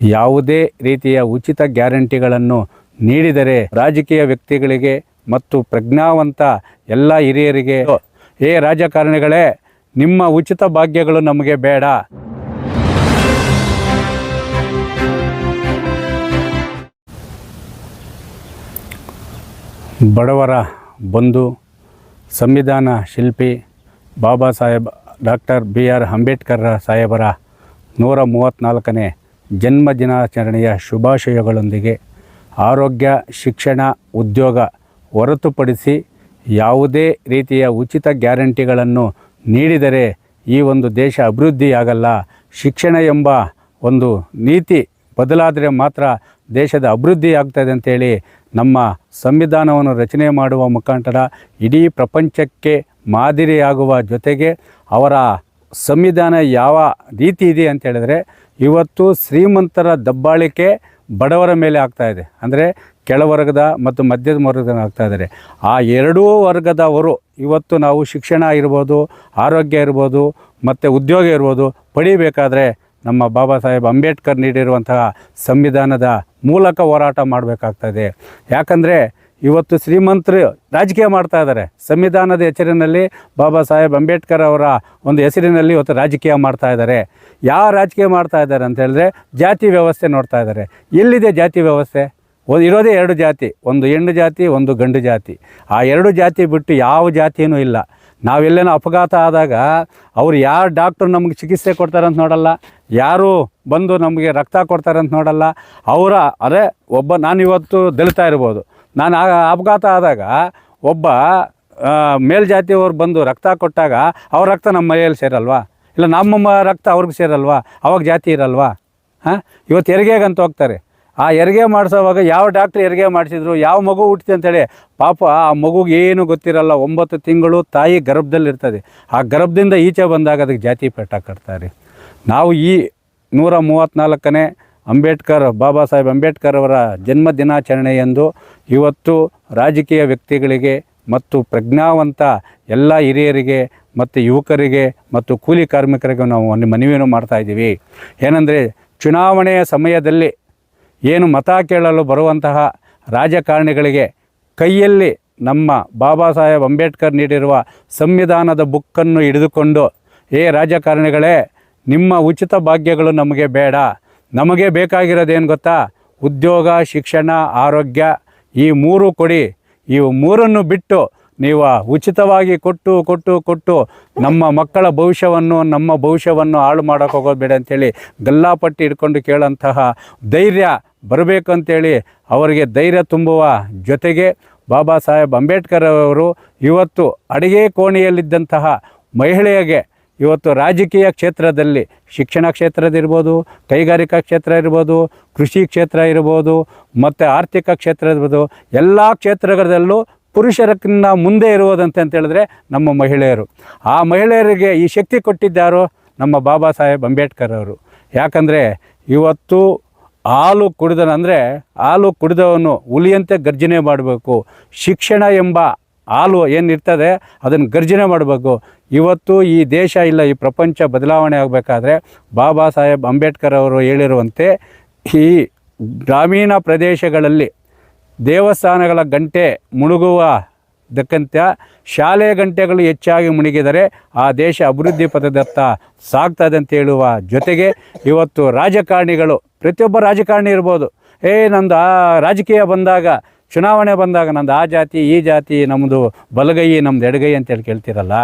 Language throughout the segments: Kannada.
ಯಾವುದೇ ರೀತಿಯ ಉಚಿತ ಗ್ಯಾರಂಟಿಗಳನ್ನು ನೀಡಿದರೆ ರಾಜಕೀಯ ವ್ಯಕ್ತಿಗಳಿಗೆ ಮತ್ತು ಪ್ರಜ್ಞಾವಂತ ಎಲ್ಲ ಹಿರಿಯರಿಗೆ, ಏ ರಾಜಕಾರಣಿಗಳೇ, ನಿಮ್ಮ ಉಚಿತ ಭಾಗ್ಯಗಳು ನಮಗೆ ಬೇಡ. ಬಡವರ ಬಂಧು, ಸಂವಿಧಾನ ಶಿಲ್ಪಿ, Baba Saheb doctor B R Ambedkar ಸಾಹೇಬರ ನೂರ ಮೂವತ್ತ್ನಾಲ್ಕನೇ ಜನ್ಮ ದಿನಾಚರಣೆಯ ಶುಭಾಶಯಗಳೊಂದಿಗೆ ಆರೋಗ್ಯ, ಶಿಕ್ಷಣ, ಉದ್ಯೋಗ ಹೊರತುಪಡಿಸಿ ಯಾವುದೇ ರೀತಿಯ ಉಚಿತ ಗ್ಯಾರಂಟಿಗಳನ್ನು ನೀಡಿದರೆ ಈ ಒಂದು ದೇಶ ಅಭಿವೃದ್ಧಿಯಾಗಲ್ಲ. ಶಿಕ್ಷಣ ಎಂಬ ಒಂದು ನೀತಿ ಬದಲಾದರೆ ಮಾತ್ರ ದೇಶದ ಅಭಿವೃದ್ಧಿ ಆಗ್ತದೆ ಅಂತೇಳಿ ನಮ್ಮ ಸಂವಿಧಾನವನ್ನು ರಚನೆ ಮಾಡುವ ಮುಖಾಂತರ ಇಡೀ ಪ್ರಪಂಚಕ್ಕೆ ಮಾದರಿಯಾಗುವ ಜೊತೆಗೆ ಅವರ ಸಂವಿಧಾನ ಯಾವ ರೀತಿ ಇದೆ ಅಂತ ಹೇಳಿದ್ರೆ ಇವತ್ತು ಶ್ರೀಮಂತರ ದಬ್ಬಾಳಿಕೆ ಬಡವರ ಮೇಲೆ ಆಗ್ತಾ ಇದೆ. ಅಂದರೆ ಕೆಳವರ್ಗದ ಮತ್ತು ಮಧ್ಯದ ವರ್ಗದ ಆಗ್ತಾ ಇದ್ದಾರೆ. ಆ ಎರಡೂ ವರ್ಗದವರು ಇವತ್ತು ನಾವು ಶಿಕ್ಷಣ ಇರ್ಬೋದು, ಆರೋಗ್ಯ ಇರ್ಬೋದು, ಮತ್ತು ಉದ್ಯೋಗ ಇರ್ಬೋದು ಪಡಿಬೇಕಾದ್ರೆ ನಮ್ಮ ಬಾಬಾ ಸಾಹೇಬ್ ಅಂಬೇಡ್ಕರ್ ನೀಡಿರುವಂತಹ ಸಂವಿಧಾನದ ಮೂಲಕ ಹೋರಾಟ ಮಾಡಬೇಕಾಗ್ತದೆ ಯಾಕಂದರೆ ಇವತ್ತು ಶ್ರೀಮಂತರು ರಾಜಕೀಯ ಮಾಡ್ತಾ ಇದ್ದಾರೆ. ಸಂವಿಧಾನದ ಹೆಸರಿನಲ್ಲಿ ಬಾಬಾ ಸಾಹೇಬ್ ಅಂಬೇಡ್ಕರ್ ಅವರ ಒಂದು ಹೆಸರಿನಲ್ಲಿ ಇವತ್ತು ರಾಜಕೀಯ ಮಾಡ್ತಾ ಇದ್ದಾರೆ. ಯಾವ ರಾಜಕೀಯ ಮಾಡ್ತಾ ಇದ್ದಾರೆ ಅಂತ ಹೇಳಿದ್ರೆ ಜಾತಿ ವ್ಯವಸ್ಥೆ ನೋಡ್ತಾ ಇದ್ದಾರೆ. ಎಲ್ಲಿದೆ ಜಾತಿ ವ್ಯವಸ್ಥೆ? ಇರೋದೇ ಎರಡು ಜಾತಿ, ಒಂದು ಹೆಣ್ಣು ಜಾತಿ, ಒಂದು ಗಂಡು ಜಾತಿ. ಆ ಎರಡು ಜಾತಿ ಬಿಟ್ಟು ಯಾವ ಜಾತಿಯೂ ಇಲ್ಲ. ನಾವೆಲ್ಲೇನೋ ಅಪಘಾತ ಆದಾಗ ಅವ್ರು ಯಾರು ಡಾಕ್ಟ್ರು ನಮಗೆ ಚಿಕಿತ್ಸೆ ಕೊಡ್ತಾರಂತ ನೋಡಲ್ಲ, ಯಾರು ಬಂದು ನಮಗೆ ರಕ್ತ ಕೊಡ್ತಾರಂತ ನೋಡಲ್ಲ. ಅವರ ಅದೇ ಒಬ್ಬ ನಾನು ಇವತ್ತು ದಲಿತ ಇರ್ಬೋದು. ನಾನು ಆ ಅಪಘಾತ ಆದಾಗ ಒಬ್ಬ ಮೇಲ್ಜಾತಿಯವರು ಬಂದು ರಕ್ತ ಕೊಟ್ಟಾಗ ಅವ್ರ ರಕ್ತ ನಮ್ಮ ಮನೆಯಲ್ಲಿ ಸೇರಲ್ವಾ? ಇಲ್ಲ ನಮ್ಮ ರಕ್ತ ಅವ್ರಿಗೆ ಸೇರಲ್ವಾ? ಅವಾಗ ಜಾತಿ ಇರಲ್ವಾ? ಹಾಂ? ಇವತ್ತು ಹೆರಿಗೆಗಂತ ಹೋಗ್ತಾರೆ. ಆ ಹೆರಿಗೆ ಮಾಡಿಸೋವಾಗ ಯಾವ ಡಾಕ್ಟ್ರ್ ಹೆರಿಗೆ ಮಾಡಿಸಿದ್ರು, ಯಾವ ಮಗು ಹುಟ್ಟಿದೆ ಅಂತೇಳಿ ಪಾಪ ಆ ಮಗುಗೆ ಏನು ಗೊತ್ತಿರಲ್ಲ. ಒಂಬತ್ತು ತಿಂಗಳು ತಾಯಿ ಗರ್ಭದಲ್ಲಿರ್ತದೆ ಆ ಗರ್ಭದಿಂದ ಈಚೆ ಬಂದಾಗ ಅದಕ್ಕೆ ಜಾತಿ ಪೆಟ್ಟ ಕಟ್ತಾರೆ. ನಾವು ಈ ನೂರ ಮೂವತ್ತ್ನಾಲ್ಕನೇ ಅಂಬೇಡ್ಕರ್, ಬಾಬಾ ಸಾಹೇಬ್ ಅಂಬೇಡ್ಕರ್ ಅವರ ಜನ್ಮ ದಿನಾಚರಣೆಯಂದು ಇವತ್ತು ರಾಜಕೀಯ ವ್ಯಕ್ತಿಗಳಿಗೆ ಮತ್ತು ಪ್ರಜ್ಞಾವಂತ ಎಲ್ಲ ಹಿರಿಯರಿಗೆ ಮತ್ತು ಯುವಕರಿಗೆ ಮತ್ತು ಕೂಲಿ ಕಾರ್ಮಿಕರಿಗೆ ನಾವು ಒಂದು ಮನವಿಯನ್ನು ಮಾಡ್ತಾಯಿದ್ದೀವಿ ಏನಂದರೆ ಚುನಾವಣೆಯ ಸಮಯದಲ್ಲಿ ಏನು ಮತ ಕೇಳಲು ಬರುವಂತಹ ರಾಜಕಾರಣಿಗಳಿಗೆ ಕೈಯಲ್ಲಿ ನಮ್ಮ ಬಾಬಾ ಸಾಹೇಬ್ ಅಂಬೇಡ್ಕರ್ ನೀಡಿರುವ ಸಂವಿಧಾನದ ಬುಕ್ಕನ್ನು ಹಿಡಿದುಕೊಂಡು, ಏ ರಾಜಕಾರಣಿಗಳೇ, ನಿಮ್ಮ ಉಚಿತ ಭಾಗ್ಯಗಳು ನಮಗೆ ಬೇಡ. ನಮಗೆ ಬೇಕಾಗಿರೋದೇನು ಗೊತ್ತಾ? ಉದ್ಯೋಗ, ಶಿಕ್ಷಣ, ಆರೋಗ್ಯ ಈ ಮೂರು ಕೊಡಿ. ಈ ಮೂರನ್ನು ಬಿಟ್ಟು ನೀವು ಉಚಿತವಾಗಿ ಕೊಟ್ಟು ಕೊಟ್ಟು ಕೊಟ್ಟು ನಮ್ಮ ಮಕ್ಕಳ ಭವಿಷ್ಯವನ್ನು, ನಮ್ಮ ಭವಿಷ್ಯವನ್ನು ಹಾಳು ಮಾಡೋಕೆ ಹೋಗೋದು ಬೇಡ ಅಂತೇಳಿ ಗಲ್ಲಾಪಟ್ಟಿ ಹಿಡ್ಕೊಂಡು ಕೇಳೋಂತಹ ಧೈರ್ಯ ಬರಬೇಕು ಅಂತೇಳಿ ಅವರಿಗೆ ಧೈರ್ಯ ತುಂಬುವ ಜೊತೆಗೆ ಬಾಬಾ ಸಾಹೇಬ್ ಅಂಬೇಡ್ಕರ್ ಅವರು ಇವತ್ತು ಅಡಿಗೆ ಕೋಣೆಯಲ್ಲಿದ್ದಂತಹ ಮಹಿಳೆಯಗೆ ಇವತ್ತು ರಾಜಕೀಯ ಕ್ಷೇತ್ರದಲ್ಲಿ ಶಿಕ್ಷಣ ಕ್ಷೇತ್ರದಿರ್ಬೋದು ಕೈಗಾರಿಕಾ ಕ್ಷೇತ್ರ ಇರ್ಬೋದು, ಕೃಷಿ ಕ್ಷೇತ್ರ ಇರ್ಬೋದು, ಮತ್ತು ಆರ್ಥಿಕ ಕ್ಷೇತ್ರ ಇರ್ಬೋದು, ಎಲ್ಲ ಕ್ಷೇತ್ರಗಳಲ್ಲೂ ಪುರುಷರಕ್ಕಿಂತ ಮುಂದೆ ಇರುವುದಂತೆ ಅಂತೇಳಿದ್ರೆ ನಮ್ಮ ಮಹಿಳೆಯರು. ಆ ಮಹಿಳೆಯರಿಗೆ ಈ ಶಕ್ತಿ ಕೊಟ್ಟಿದ್ದಾರೋ ನಮ್ಮ ಬಾಬಾ ಸಾಹೇಬ್ ಅಂಬೇಡ್ಕರ್ ಅವರು. ಯಾಕಂದರೆ ಇವತ್ತು ಹಾಲು ಕುಡಿದನಂದರೆ ಹಾಲು ಕುಡಿದವನು ಹುಲಿಯಂತೆ ಗರ್ಜನೆ ಮಾಡಬೇಕು. ಶಿಕ್ಷಣ ಎಂಬ ಹಾಲು ಏನಿರ್ತದೆ ಅದನ್ನು ಗರ್ಜನೆ ಮಾಡಬೇಕು. ಇವತ್ತು ಈ ದೇಶ ಇಲ್ಲ, ಈ ಪ್ರಪಂಚ ಬದಲಾವಣೆ ಆಗಬೇಕಾದ್ರೆ ಬಾಬಾ ಸಾಹೇಬ್ ಅಂಬೇಡ್ಕರ್ ಅವರು ಹೇಳಿರುವಂತೆ ಈ ಗ್ರಾಮೀಣ ಪ್ರದೇಶಗಳಲ್ಲಿ ದೇವಸ್ಥಾನಗಳ ಗಂಟೆ ಮುಳುಗುವ ದಕ್ಕಂತ ಶಾಲೆ ಗಂಟೆಗಳು ಹೆಚ್ಚಾಗಿ ಮುಳುಗಿದರೆ ಆ ದೇಶ ಅಭಿವೃದ್ಧಿ ಪಥದತ್ತ ಸಾಗ್ತದೆ ಅಂತ ಹೇಳುವ ಜೊತೆಗೆ ಇವತ್ತು ರಾಜಕಾರಣಿಗಳು, ಪ್ರತಿಯೊಬ್ಬ ರಾಜಕಾರಣಿ ಇರ್ಬೋದು. ಏ, ನಂದು ಆ ರಾಜಕೀಯ ಬಂದಾಗ ಚುನಾವಣೆ ಬಂದಾಗ ನಂದು ಆ ಜಾತಿ, ಈ ಜಾತಿ ನಮ್ಮದು ಬಲಗೈ ನಮ್ಮದು ಎಡಗೈ ಅಂತೇಳಿ ಕೇಳ್ತಿರಲ್ಲ,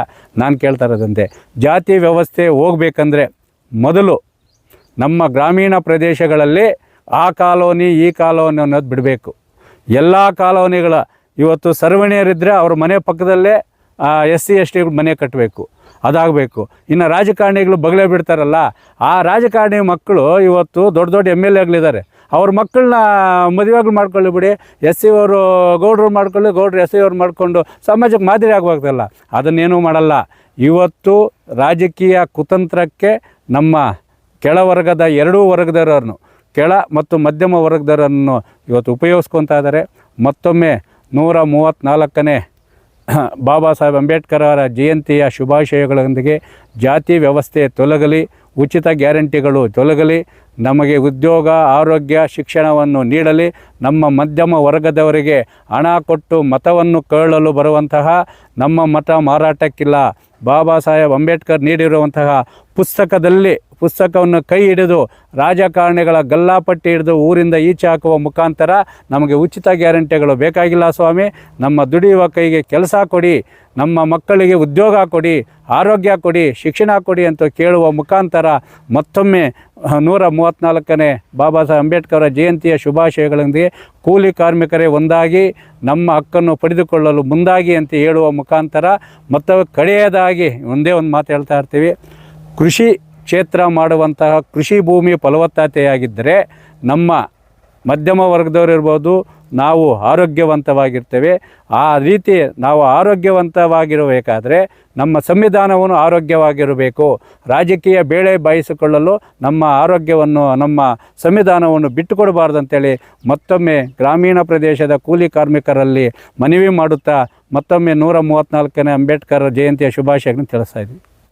ನಾನು ಕೇಳ್ತಾ ಇರೋದಂತೆ. ಜಾತಿ ವ್ಯವಸ್ಥೆ ಹೋಗಬೇಕಂದ್ರೆ ಮೊದಲು ನಮ್ಮ ಗ್ರಾಮೀಣ ಪ್ರದೇಶಗಳಲ್ಲಿ ಆ ಕಾಲೋನಿ, ಈ ಕಾಲೋನಿ ಅನ್ನೋದು ಬಿಡಬೇಕು. ಎಲ್ಲ ಕಾಲೋನಿಗಳ ಇವತ್ತು ಸರ್ವಣಿಯರಿದ್ದರೆ ಅವ್ರ ಮನೆ ಪಕ್ಕದಲ್ಲೇ ಎಸ್ ಸಿ, ಎಸ್ ಟಿ ಮನೆ ಕಟ್ಟಬೇಕು ಅದಾಗಬೇಕು. ಇನ್ನು ರಾಜಕಾರಣಿಗಳು ಬಗಲೇ ಬಿಡ್ತಾರಲ್ಲ, ಆ ರಾಜಕಾರಣಿ ಮಕ್ಕಳು ಇವತ್ತು ದೊಡ್ಡ ದೊಡ್ಡ ಎಂ ಎಲ್ ಎಗಳಿದ್ದಾರೆ ಅವ್ರ ಮಕ್ಕಳನ್ನ ಮದುವೆಗಳು ಮಾಡ್ಕೊಳ್ಳಿ ಬಿಡಿ. ಎಸ್ ಸಿ ಅವರು ಗೌಡ್ರು ಮಾಡ್ಕೊಳ್ಳಿ, ಗೌಡ್ರು ಎಸ್ ಸಿ ಅವ್ರು ಮಾಡಿಕೊಂಡು ಸಮಾಜಕ್ಕೆ ಮಾದರಿ ಆಗಬಾರ್ದಲ್ಲ. ಅದನ್ನೇನೂ ಮಾಡಲ್ಲ. ಇವತ್ತು ರಾಜಕೀಯ ಕುತಂತ್ರಕ್ಕೆ ನಮ್ಮ ಕೆಳವರ್ಗದ ಎರಡೂ ವರ್ಗದವರನ್ನು, ಕೆಳ ಮತ್ತು ಮಧ್ಯಮ ವರ್ಗದವರನ್ನು ಇವತ್ತು ಉಪಯೋಗಿಸ್ಕೊತಾ ಇದ್ದಾರೆ ಮತ್ತೊಮ್ಮೆ ನೂರ ಮೂವತ್ತ್ನಾಲ್ಕನೇ ಬಾಬಾ ಸಾಹೇಬ್ ಅಂಬೇಡ್ಕರ್ ಅವರ ಜಯಂತಿಯ ಶುಭಾಶಯಗಳೊಂದಿಗೆ ಜಾತಿ ವ್ಯವಸ್ಥೆ ತೊಲಗಲಿ, ಉಚಿತ ಗ್ಯಾರಂಟಿಗಳು ತೊಲಗಲಿ, ನಮಗೆ ಉದ್ಯೋಗ, ಆರೋಗ್ಯ, ಶಿಕ್ಷಣವನ್ನು ನೀಡಲಿ, ನಮ್ಮ ಮಧ್ಯಮ ವರ್ಗದವರಿಗೆ ಹಣ ಕೊಟ್ಟು ಮತವನ್ನು ಕೇಳಲು ಬರುವಂತಹ ನಮ್ಮ ಮತ ಮಾರಾಟಕ್ಕಿಲ್ಲ. ಬಾಬಾ ಸಾಹೇಬ್ ಅಂಬೇಡ್ಕರ್ ನೀಡಿರುವಂತಹ ಪುಸ್ತಕದಲ್ಲಿ ಪುಸ್ತಕವನ್ನು ಕೈ ಹಿಡಿದು ರಾಜಕಾರಣಿಗಳ ಗಲ್ಲಾಪಟ್ಟಿ ಹಿಡಿದು ಊರಿಂದ ಈಚೆ ಹಾಕುವ ಮುಖಾಂತರ ನಮಗೆ ಉಚಿತ ಗ್ಯಾರಂಟಿಗಳು ಬೇಕಾಗಿಲ್ಲ ಸ್ವಾಮಿ. ನಮ್ಮ ದುಡಿಯುವ ಕೈಗೆ ಕೆಲಸ ಕೊಡಿ, ನಮ್ಮ ಮಕ್ಕಳಿಗೆ ಉದ್ಯೋಗ ಕೊಡಿ, ಆರೋಗ್ಯ ಕೊಡಿ, ಶಿಕ್ಷಣ ಕೊಡಿ ಅಂತ ಕೇಳುವ ಮುಖಾಂತರ ಮತ್ತೊಮ್ಮೆ ನೂರ ಮೂವತ್ತ್ನಾಲ್ಕನೇ ಬಾಬಾ ಸಾಹೇಬ್ ಅಂಬೇಡ್ಕರ್ ಜಯಂತಿಯ ಶುಭಾಶಯಗಳೊಂದಿಗೆ ಕೂಲಿ ಕಾರ್ಮಿಕರೇ ಒಂದಾಗಿ ನಮ್ಮ ಹಕ್ಕನ್ನು ಪಡೆದುಕೊಳ್ಳಲು ಮುಂದಾಗಿ ಅಂತ ಹೇಳುವ ಮುಖಾಂತರ ಮತ್ತು ಕಡೆಯದಾಗಿ ಒಂದೇ ಒಂದು ಮಾತು ಹೇಳ್ತಾ ಇರ್ತೀವಿ. ಕೃಷಿ ಕ್ಷೇತ್ರ ಮಾಡುವಂತಹ ಕೃಷಿ ಭೂಮಿ ಫಲವತ್ತತೆಯಾಗಿದ್ದರೆ ನಮ್ಮ ಮಧ್ಯಮ ವರ್ಗದವರು ಇರ್ಬೋದು, ನಾವು ಆರೋಗ್ಯವಂತವಾಗಿರ್ತೇವೆ. ಆ ರೀತಿ ನಾವು ಆರೋಗ್ಯವಂತವಾಗಿರಬೇಕಾದ್ರೆ ನಮ್ಮ ಸಂವಿಧಾನವನ್ನು ಆರೋಗ್ಯವಾಗಿರಬೇಕು. ರಾಜಕೀಯ ಬೇಳೆ ಬಾಯಿಸಿಕೊಳ್ಳಲು ನಮ್ಮ ಆರೋಗ್ಯವನ್ನು, ನಮ್ಮ ಸಂವಿಧಾನವನ್ನು ಬಿಟ್ಟುಕೊಡಬಾರ್ದು ಅಂತೇಳಿ ಮತ್ತೊಮ್ಮೆ ಗ್ರಾಮೀಣ ಪ್ರದೇಶದ ಕೂಲಿ ಕಾರ್ಮಿಕರಲ್ಲಿ ಮನವಿ ಮಾಡುತ್ತಾ ಮತ್ತೊಮ್ಮೆ ನೂರ ಮೂವತ್ತ್ನಾಲ್ಕನೇ ಅಂಬೇಡ್ಕರ್ ಜಯಂತಿಯ ಶುಭಾಶಯಗಳನ್ನು ತಿಳಿಸ್ತಾ ಇದ್ವಿ.